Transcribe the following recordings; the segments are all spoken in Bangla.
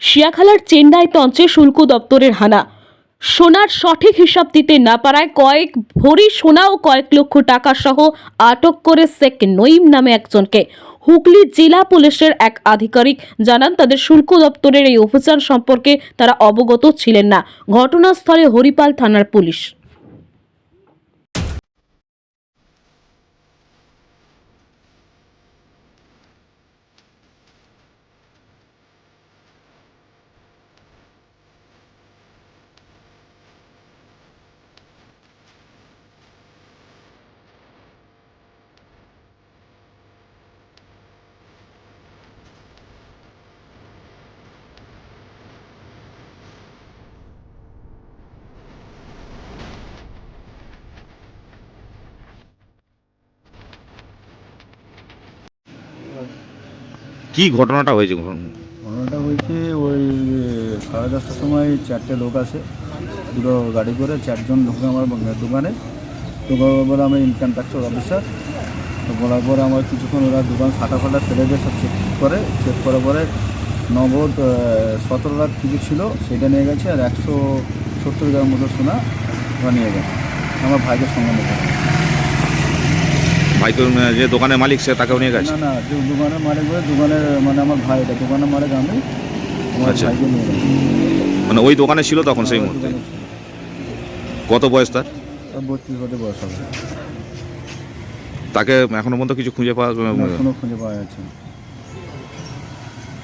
শিয়াখালার চেন্নাই তঞ্চে শুল্ক দপ্তরের হানা। সোনার সঠিক হিসাব দিতে না পারায় কয়েক ভরি সোনা ও কয়েক লক্ষ টাকা সহ আটক করে শেখ নঈম নামে একজনকে। হুগলি জেলা পুলিশের এক আধিকারিক জানান, তাদের শুল্ক দপ্তরের এই অভিযান সম্পর্কে তারা অবগত ছিলেন না। ঘটনাস্থলে হরিপাল থানার পুলিশ। কি ঘটনাটা হয়েছে? ঘটনাটা হয়েছে ওই সাড়ে দশটার সময় চারটে লোক আসে। দুটো গাড়ি করে, চারজন ঢুকে আমার দোকানে। তো পরে আমরা ইনকাম ট্যাক্সের অফিসার তো বলার পরে আমার কিছুক্ষণ ওরা দোকান ফাটা ফাটা ফেলে দিয়ে সব চেক করে। চেক করার পরে নগদ সতেরো লাখ কিছু ছিল, সেটা নিয়ে গেছে আর একশো সত্তর গ্রাম মতো সোনা নিয়ে গেছে। আমার ভাইকে সঙ্গে নিয়ে ভাই তো যে দোকানের মালিক সে তাকেও নিয়ে গেছে? না না যে দোকানের মালিক বলে দোকানের মানে আমার ভাই এটা দোকানের মালিক আমি আচ্ছা। মানে ওই দোকানে ছিল তখন সেই মুহূর্তে? কত বয়স তার? বত্রিশ বছর বয়স হবে। তাকে এখনও পর্যন্ত কিছু খুঁজে পাওয়া খুঁজে পাওয়া যাচ্ছে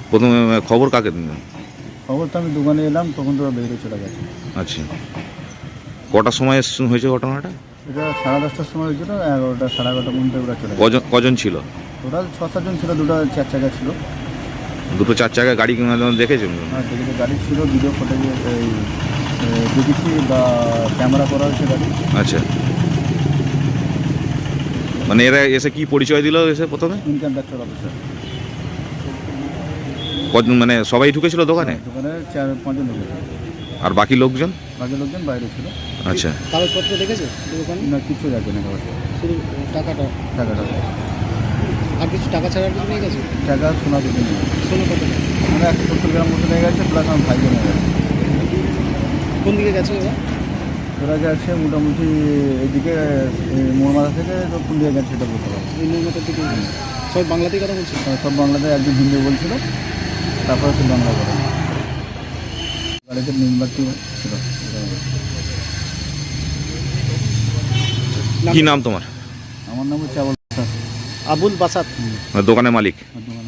প্রথমে খবর কাকে দিলেন? খবর তো আমি দোকানে এলাম তখন তো বেরিয়ে চলে গেছে। আচ্ছা। কটার সময় হয়েছে ঘটনাটা? এটা সাড়ে দশটার সময় হয়েছিল এগারোটা সাড়ে এগারোটা পর্যন্ত ওরা চলে গেছে কজন কজন ছিল? টোটাল ছ সাতজন ছিল দুটো চার চাকা ছিল। দুটো চার চাকায় গাড়ি দেখেছেন? আর দেখেছি গাড়ি ছিল ভিডিও ফুটেজ এই এ, দেখেছি বা ক্যামেরা করা হয়েছে গাড়ি। আচ্ছা। মানে এরা এসে কি পরিচয় দিল এসে প্রথমে? ইনকাম ট্যাক্সের অফিসার কজন মানে সবাই ঢুকেছিল দোকানে? দোকানে চার পাঁচজন ঢুকেছে। আর বাকি লোকজন? বাকি লোকজন বাইরে ছিল। আচ্ছা। কাগজপত্র দেখেছে দোকানে? না কিছু দেখে না খাবার শুধু টাকাটা? টাকাটা। আর কিছু টাকা ছাড়া কিছু নিয়ে গেছে? টাকা সোনা দুটো নিয়ে গেছে। শোনো কত? টাকা? মানে একশো সত্তর গ্রাম মতো নিয়ে গেছে প্লাস আমার ভাইকে নিয়ে গেছে। কোন দিকে গেছে ওরা ওরা যাচ্ছে মোটামুটি এইদিকে মোহাম্মদা থেকে তো কোন দিকে গেছে সেটা বলতে পারব দিকে সব বাংলাতেই কথা বলছে না। সব বাংলাতে একজন হিন্দি বলছিল তারপরে সে বাংলা করে গাড়িতে নির্বাচন ছিল। কি নাম তোমার? আমার নাম হচ্ছে আবুল বাসাত আবুল বাসাত দোকানের মালিক? দোকানের